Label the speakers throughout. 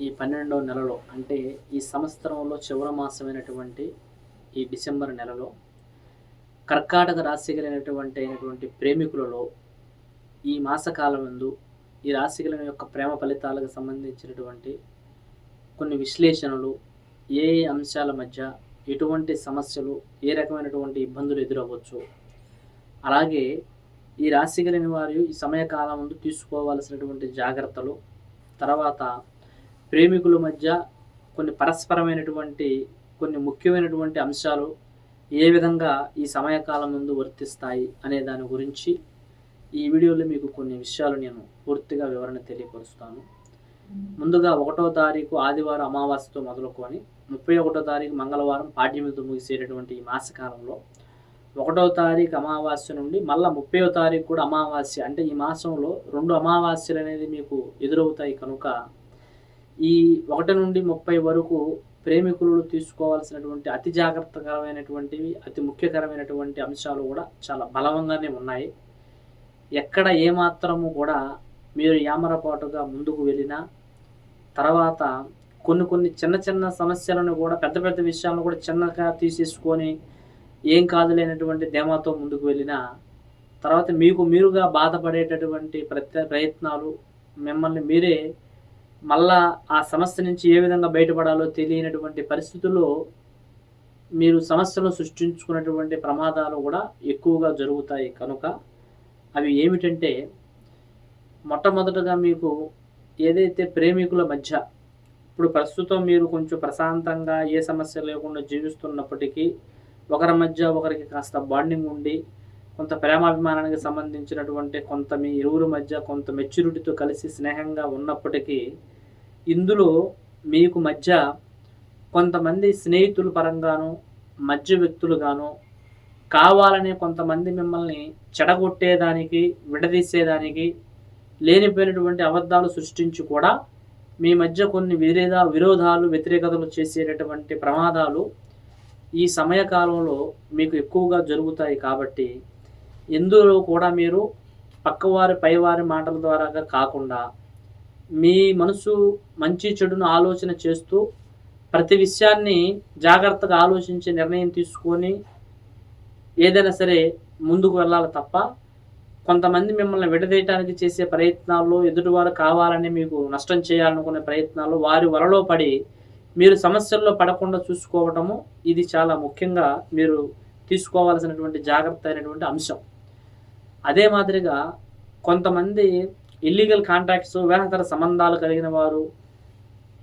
Speaker 1: ఈ పన్నెండవ నెలలో అంటే ఈ సంవత్సరంలో చివరి మాసమైనటువంటి ఈ డిసెంబర్ నెలలో కర్కాటక రాశి కలిగినటువంటి అయినటువంటి ప్రేమికులలో ఈ మాసకాలం నందు ఈ రాశిగల యొక్క ప్రేమ ఫలితాలకు సంబంధించినటువంటి కొన్ని విశ్లేషణలు ఏ ఏ అంశాల మధ్య ఎటువంటి సమస్యలు ఏ రకమైనటువంటి ఇబ్బందులు ఎదురవ్వచ్చు. అలాగే ఈ రాశి కలిగిన వారు ఈ సమయకాలం ముందు తీసుకోవాల్సినటువంటి జాగ్రత్తలు తర్వాత ప్రేమికుల మధ్య కొన్ని పరస్పరమైనటువంటి కొన్ని ముఖ్యమైనటువంటి అంశాలు ఏ విధంగా ఈ సమయకాలం ముందు వర్తిస్తాయి అనే దాని గురించి ఈ వీడియోలో మీకు కొన్ని విషయాలు నేను పూర్తిగా వివరణ తెలియపరుస్తాను. ముందుగా ఒకటో తారీఖు ఆదివారం అమావాస్యతో మొదలుకొని ముప్పై ఒకటో తారీఖు మంగళవారం పాడ్యమితో ముగిసేటటువంటి ఈ మాసకాలంలో ఒకటో తారీఖు అమావాస్య నుండి మళ్ళీ ముప్పైవ తారీఖు కూడా అమావాస్య అంటే ఈ మాసంలో రెండు అమావాస్యలు అనేది మీకు ఎదురవుతాయి కనుక ఈ ఒకటి నుండి ముప్పై వరకు ప్రేమికులు తీసుకోవాల్సినటువంటి అతి జాగ్రత్తకరమైనటువంటివి అతి ముఖ్యకరమైనటువంటి అంశాలు కూడా చాలా బలవంగానే ఉన్నాయి. ఎక్కడ ఏమాత్రము కూడా మీరు యామరపాటుగా ముందుకు వెళ్ళినా తర్వాత కొన్ని కొన్ని చిన్న చిన్న సమస్యలను కూడా పెద్ద పెద్ద విషయాలను కూడా చిన్నగా తీసేసుకొని ఏం కాదులేనటువంటి దేమాతో ముందుకు వెళ్ళినా తర్వాత మీకు మీరుగా బాధపడేటటువంటి ప్రత్య ప్రయత్నాలు మిమ్మల్ని మీరే మళ్ళా ఆ సమస్య నుంచి ఏ విధంగా బయటపడాలో తెలియనటువంటి పరిస్థితుల్లో మీరు సమస్యను సృష్టించుకున్నటువంటి ప్రమాదాలు కూడా ఎక్కువగా జరుగుతాయి. కనుక అవి ఏమిటంటే మొట్టమొదటగా మీకు ఏదైతే ప్రేమికుల మధ్య ఇప్పుడు ప్రస్తుతం మీరు కొంచెం ప్రశాంతంగా ఏ సమస్య లేకుండా జీవిస్తున్నప్పటికీ ఒకరి మధ్య ఒకరికి కాస్త బాండింగ్ ఉండి కొంత ప్రేమాభిమానానికి సంబంధించినటువంటి కొంత మీ ఇరువురి మధ్య కొంత మెచ్యూరిటీతో కలిసి స్నేహంగా ఉన్నప్పటికీ ఇందులో మీకు మధ్య కొంతమంది స్నేహితుల పరంగాను మధ్య వ్యక్తులుగాను కావాలనే కొంతమంది మిమ్మల్ని చెడగొట్టేదానికి విడదీసేదానికి లేనిపోయినటువంటి అబద్ధాలు సృష్టించి కూడా మీ మధ్య కొన్ని విరేద విరోధాలు వ్యతిరేకతలు చేసేటటువంటి ప్రమాదాలు ఈ సమయకాలంలో మీకు ఎక్కువగా జరుగుతాయి కాబట్టి ఇందులో కూడా మీరు పక్కవారి పైవారి మాటల ద్వారాగా కాకుండా మీ మనసు మంచి చెడును ఆలోచన చేస్తూ ప్రతి విషయాన్ని జాగ్రత్తగా ఆలోచించి నిర్ణయం తీసుకొని ఏదైనా సరే ముందుకు వెళ్ళాలి తప్ప కొంతమంది మిమ్మల్ని విడదీయటానికి చేసే ప్రయత్నాల్లో ఎదుటివారు కావాలని మీకు నష్టం చేయాలనుకునే ప్రయత్నాలు వారి వలలో పడి మీరు సమస్యల్లో పడకుండా చూసుకోవటము ఇది చాలా ముఖ్యంగా మీరు తీసుకోవాల్సినటువంటి జాగ్రత్త అయినటువంటి అంశం. అదే మాదిరిగా కొంతమంది ఇల్లీగల్ కాంట్రాక్ట్స్ వివాహతర సంబంధాలు కలిగిన వారు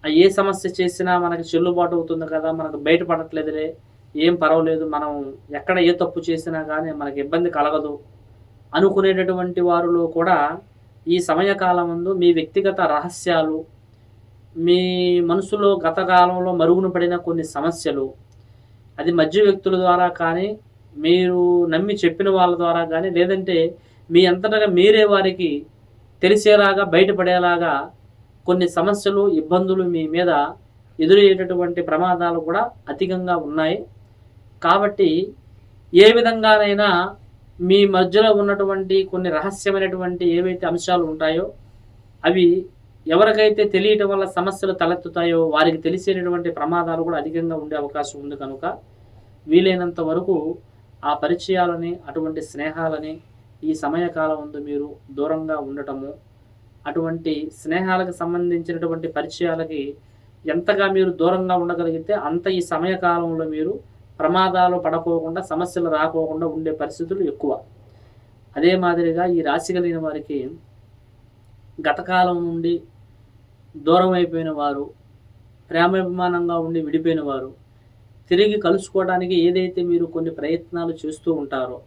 Speaker 1: ఏ సమస్య చేసినా మనకి చెల్లుబాటు అవుతుంది కదా మనకు బయటపడట్లేదులే ఏం పర్వాలేదు మనం ఎక్కడ ఏ తప్పు చేసినా కానీ మనకి ఇబ్బంది కలగదు అనుకునేటటువంటి వారిలో కూడా ఈ సమయకాలం ముందు మీ వ్యక్తిగత రహస్యాలు మీ మనసులో గత కాలంలో మరుగున పడిన కొన్ని సమస్యలు అది మధ్య వ్యక్తుల ద్వారా కానీ మీరు నమ్మి చెప్పిన వాళ్ళ ద్వారా కానీ లేదంటే మీ అంతటగా మీరే వారికి తెలిసేలాగా బయటపడేలాగా కొన్ని సమస్యలు ఇబ్బందులు మీ మీద ఎదురయ్యేటటువంటి ప్రమాదాలు కూడా అధికంగా ఉన్నాయి. కాబట్టి ఏ విధంగానైనా మీ మధ్యలో ఉన్నటువంటి కొన్ని రహస్యమైనటువంటి ఏవైతే అంశాలు ఉంటాయో అవి ఎవరికైతే తెలియటం వల్ల సమస్యలు తలెత్తుతాయో వారికి తెలిసేటటువంటి ప్రమాదాలు కూడా అధికంగా ఉండే అవకాశం ఉంది కనుక వీలైనంత వరకు ఆ పరిచయాలని అటువంటి స్నేహాలని ఈ సమయకాలం ముందు మీరు దూరంగా ఉండటము అటువంటి స్నేహాలకు సంబంధించినటువంటి పరిచయాలకి ఎంతగా మీరు దూరంగా ఉండగలిగితే అంత ఈ సమయకాలంలో మీరు ప్రమాదాలు పడకోకుండా సమస్యలు రాకోకుండా ఉండే పరిస్థితులు ఎక్కువ. అదే మాదిరిగా ఈ రాశి కలిగిన వారికి గతకాలం నుండి దూరం అయిపోయిన వారు ప్రేమాభిమానంగా ఉండి విడిపోయిన వారు తిరిగి కలుసుకోవడానికి ఏదైతే మీరు కొన్ని ప్రయత్నాలు చేస్తూ ఉంటారో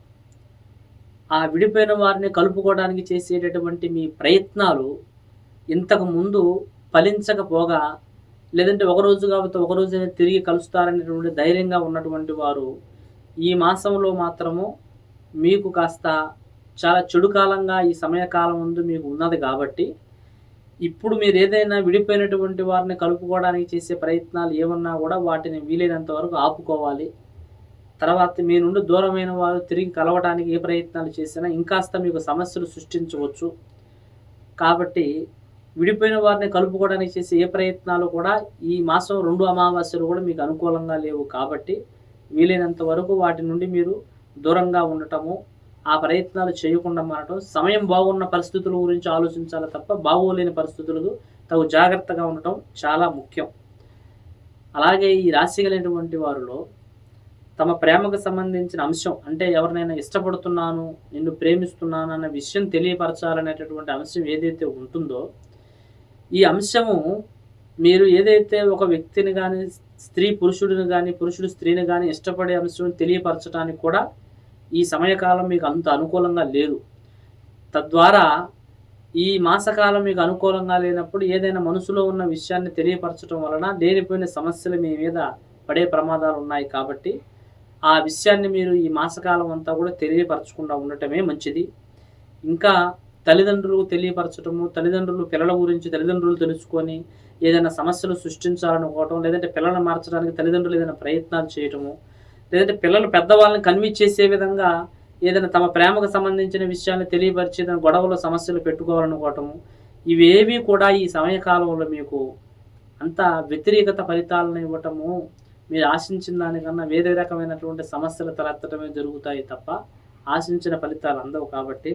Speaker 1: ఆ విడిపోయిన వారిని కలుపుకోవడానికి చేసేటటువంటి మీ ప్రయత్నాలు ఇంతకు ముందు ఫలించకపోగా లేదంటే ఒక రోజు కాబట్టి ఒక తిరిగి కలుస్తారనేటువంటి ధైర్యంగా ఉన్నటువంటి వారు ఈ మాసంలో మాత్రము మీకు కాస్త చాలా చెడు కాలంగా ఈ సమయకాలం ముందు మీకు ఉన్నది కాబట్టి ఇప్పుడు మీరు ఏదైనా విడిపోయినటువంటి వారిని కలుపుకోవడానికి చేసే ప్రయత్నాలు ఏమన్నా కూడా వాటిని వీలైనంత వరకు ఆపుకోవాలి. తర్వాత మీ నుండి దూరమైన వారు తిరిగి కలవడానికి ఏ ప్రయత్నాలు చేసినా ఇంకాస్త మీకు సమస్యలు సృష్టించవచ్చు. కాబట్టి విడిపోయిన వారిని కలుపుకోవడానికి చేసే ఏ ప్రయత్నాలు కూడా ఈ మాసం రెండు అమావాస్యలు కూడా మీకు అనుకూలంగా లేవు కాబట్టి వీలైనంత వరకు వాటి నుండి మీరు దూరంగా ఉండటము ఆ ప్రయత్నాలు చేయకుండా మారటం సమయం బాగున్న పరిస్థితుల గురించి ఆలోచించాలి తప్ప బాగోలేని పరిస్థితులకు తగు జాగ్రత్తగా ఉండటం చాలా ముఖ్యం. అలాగే ఈ రాశి కలిగినటువంటి వారిలో తమ ప్రేమకు సంబంధించిన అంశం అంటే ఎవరినైనా ఇష్టపడుతున్నాను నిన్ను ప్రేమిస్తున్నాను అన్న విషయం తెలియపరచాలనేటటువంటి అంశం ఏదైతే ఉంటుందో ఈ అంశము మీరు ఏదైతే ఒక వ్యక్తిని కానీ స్త్రీ పురుషుడిని కానీ పురుషుడు స్త్రీని కానీ ఇష్టపడే అంశం తెలియపరచడానికి కూడా ఈ సమయకాలం మీకు అంత అనుకూలంగా లేదు. తద్వారా ఈ మాసకాలం మీకు అనుకూలంగా లేనప్పుడు ఏదైనా మనసులో ఉన్న విషయాన్ని తెలియపరచడం వలన లేనిపోయిన సమస్యలు మీ మీద పడే ప్రమాదాలు ఉన్నాయి కాబట్టి ఆ విషయాన్ని మీరు ఈ మాసకాలం అంతా కూడా తెలియపరచకుండా ఉండటమే మంచిది. ఇంకా తల్లిదండ్రులకు తెలియపరచడము తల్లిదండ్రులు పిల్లల గురించి తల్లిదండ్రులు తెలుసుకొని ఏదైనా సమస్యలు సృష్టించాలనుకోవటం లేదంటే పిల్లలను మార్చడానికి తల్లిదండ్రులు ఏదైనా ప్రయత్నాలు చేయటము లేదంటే పిల్లలు పెద్దవాళ్ళని కన్విన్స్ చేసే విధంగా ఏదైనా తమ ప్రేమకు సంబంధించిన విషయాన్ని తెలియపరిచి ఏదైనా గొడవలు సమస్యలు పెట్టుకోవాలనుకోవటము ఇవేవి కూడా ఈ సమయకాలంలో మీకు అంత వ్యతిరేకత ఫలితాలను ఇవ్వటము మీరు ఆశించిన దానికన్నా వేరే రకమైనటువంటి సమస్యలు తలెత్తడమే జరుగుతాయి తప్ప ఆశించిన ఫలితాలు అందవు కాబట్టి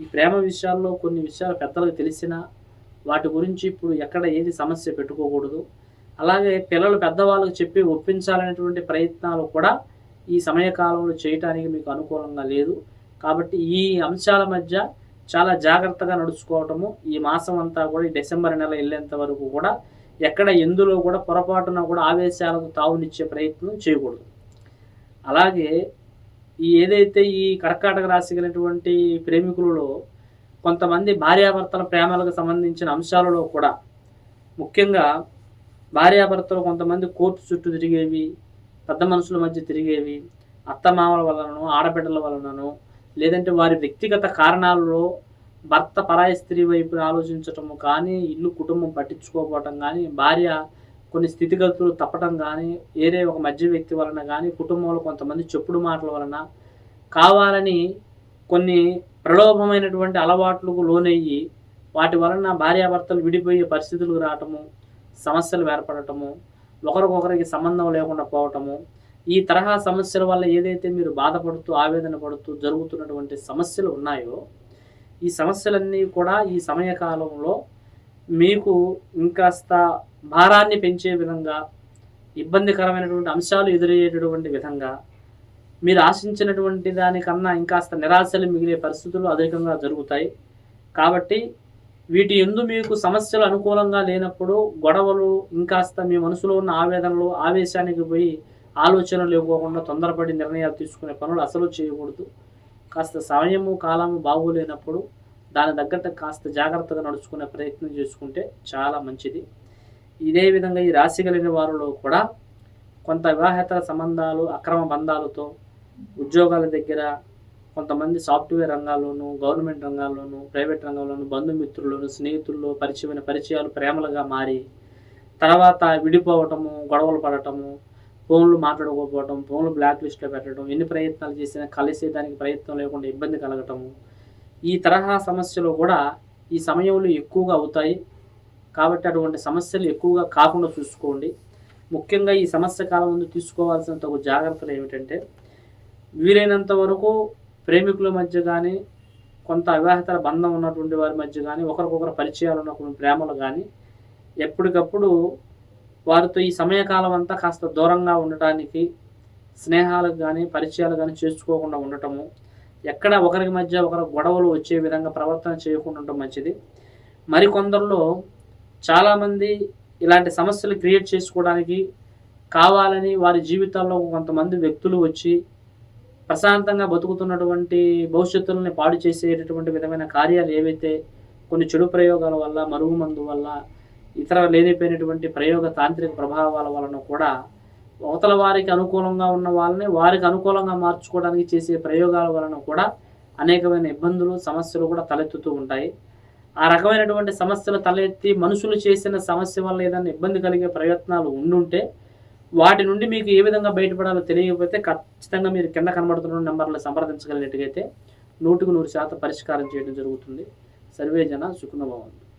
Speaker 1: ఈ ప్రేమ విషయాల్లో కొన్ని విషయాలు పెద్దలకు తెలిసినా వాటి గురించి ఇప్పుడు ఎక్కడ ఏది సమస్య పెట్టుకోకూడదు. అలాగే పిల్లలు పెద్దవాళ్ళకు చెప్పి ఒప్పించాలనేటువంటి ప్రయత్నాలు కూడా ఈ సమయకాలంలో చేయటానికి మీకు అనుకూలంగా లేదు. కాబట్టి ఈ అంశాల మధ్య చాలా జాగ్రత్తగా నడుచుకోవటము ఈ మాసం అంతా కూడా ఈ డిసెంబర్ నెల వెళ్ళేంత వరకు కూడా ఎక్కడ ఎందులో కూడా పొరపాటున కూడా ఆవేశాలకు తావునిచ్చే ప్రయత్నం చేయకూడదు. అలాగే ఈ ఏదైతే ఈ కర్కాటక రాశి కలిగినటువంటి ప్రేమికులలో కొంతమంది భార్యాభర్తల ప్రేమలకు సంబంధించిన అంశాలలో కూడా ముఖ్యంగా భార్యాభర్తలు కొంతమంది కోర్టు చుట్టూ తిరిగేవి పెద్ద మనుషుల మధ్య తిరిగేవి అత్తమామల వలనను ఆడబిడ్డల వలనను లేదంటే వారి వ్యక్తిగత కారణాలలో భర్త పరాయి స్త్రీ వైపు ఆలోచించటము కానీ ఇల్లు కుటుంబం పట్టించుకోకపోవటం కానీ భార్య కొన్ని స్థితిగతులు తప్పటం కానీ వేరే ఒక మధ్య వ్యక్తి వలన కానీ కుటుంబంలో కొంతమంది చెప్పుడు మాటల వలన కావాలని కొన్ని ప్రలోభమైనటువంటి అలవాట్లకు లోనయ్యి వాటి వలన భార్యాభర్తలు విడిపోయే పరిస్థితులు రావటము సమస్యలు ఏర్పడటము ఒకరికొకరికి సంబంధం లేకుండా పోవటము ఈ తరహా సమస్యల వల్ల ఏదైతే మీరు బాధపడుతూ ఆవేదన పడుతూ జరుగుతున్నటువంటి సమస్యలు ఉన్నాయో ఈ సమస్యలన్నీ కూడా ఈ సమయకాలంలో మీకు ఇంకాస్త భారాన్ని పెంచే విధంగా ఇబ్బందికరమైనటువంటి అంశాలు ఎదురయ్యేటటువంటి విధంగా మీరు ఆశించినటువంటి దానికన్నా ఇంకాస్త నిరాశలు మిగిలే పరిస్థితులు అధికంగా జరుగుతాయి. కాబట్టి వీటి ఎందు మీకు సమస్యలు అనుకూలంగా లేనప్పుడు గొడవలు ఇంకాస్త మీ మనసులో ఉన్న ఆవేదనలు ఆవేశానికి పోయి ఆలోచనలు ఇవ్వకుండా తొందరపడి నిర్ణయాలు తీసుకునే పనులు అసలు చేయకూడదు. కాస్త సమయము కాలము బాగోలేనప్పుడు దాని తగ్గట్టు కాస్త జాగ్రత్తగా నడుచుకునే ప్రయత్నం చేసుకుంటే చాలా మంచిది. ఇదే విధంగా ఈ రాశి కలిగిన వారిలో కూడా కొంత వివాహేతర సంబంధాలు అక్రమ బంధాలతో ఉద్యోగాల దగ్గర కొంతమంది సాఫ్ట్వేర్ రంగాల్లోనూ గవర్నమెంట్ రంగాల్లోనూ ప్రైవేట్ రంగంలోనూ బంధుమిత్రులను స్నేహితుల్లో పరిచయమైన పరిచయాలు ప్రేమలుగా మారి తర్వాత విడిపోవటము గొడవలు పడటము ఫోన్లు మాట్లాడుకోకపోవటం ఫోన్లు బ్లాక్ లిస్ట్లో పెట్టడం ఎన్ని ప్రయత్నాలు చేసినా కలిసేదానికి ప్రయత్నం లేకుండా ఇబ్బంది కలగటము. ఈ తరహా సమస్యలు కూడా ఈ సమయంలో ఎక్కువగా అవుతాయి. కాబట్టి అటువంటి సమస్యలు ఎక్కువగా కాకుండా చూసుకోండి. ముఖ్యంగా ఈ సమస్య కాలం ముందు తీసుకోవాల్సిన తగు జాగ్రత్తలు ఏమిటంటే వీలైనంత వరకు ప్రేమికుల మధ్య కానీ కొంత అవివాహితర బంధం ఉన్నటువంటి వారి మధ్య కానీ ఒకరికొకరు పరిచయాలు ఉన్నటువంటి ప్రేమలు కానీ ఎప్పటికప్పుడు వారితో ఈ సమయకాలం అంతా కాస్త దూరంగా ఉండటానికి స్నేహాలకు కానీ పరిచయాలు కానీ చేసుకోకుండా ఉండటము ఎక్కడ ఒకరికి మధ్య ఒకరు గొడవలు వచ్చే విధంగా ప్రవర్తన చేయకుండా ఉండటం మంచిది. మరికొందరిలో చాలామంది ఇలాంటి సమస్యలు క్రియేట్ చేసుకోవడానికి కావాలని వారి జీవితాల్లో కొంతమంది వ్యక్తులు వచ్చి ప్రశాంతంగా బతుకుతున్నటువంటి భవిష్యత్తులని పాడు చేసేటటువంటి విధమైన కార్యాలు ఏవైతే కొన్ని చెడు ప్రయోగాల వల్ల మరుగు మందు వల్ల ఇతర లేనిపోయినటువంటి ప్రయోగ తాంత్రిక ప్రభావాల వలన కూడా అవతల వారికి అనుకూలంగా ఉన్న వాళ్ళని వారికి అనుకూలంగా మార్చుకోవడానికి చేసే ప్రయోగాల వలన కూడా అనేకమైన ఇబ్బందులు సమస్యలు కూడా తలెత్తుతూ ఉంటాయి. ఆ రకమైనటువంటి సమస్యలు తలెత్తి మనుషులు చేసిన సమస్య వల్ల ఏదైనా ఇబ్బంది కలిగే ప్రయత్నాలు ఉండుంటే వాటి నుండి మీకు ఏ విధంగా బయటపడాలో తెలియకపోతే ఖచ్చితంగా మీరు కింద కనబడుతున్న నెంబర్లు సంప్రదించగలిగినట్టుగైతే నూటికి నూరు శాతం పరిష్కారం చేయడం జరుగుతుంది. సర్వే జన సుఖనుభవం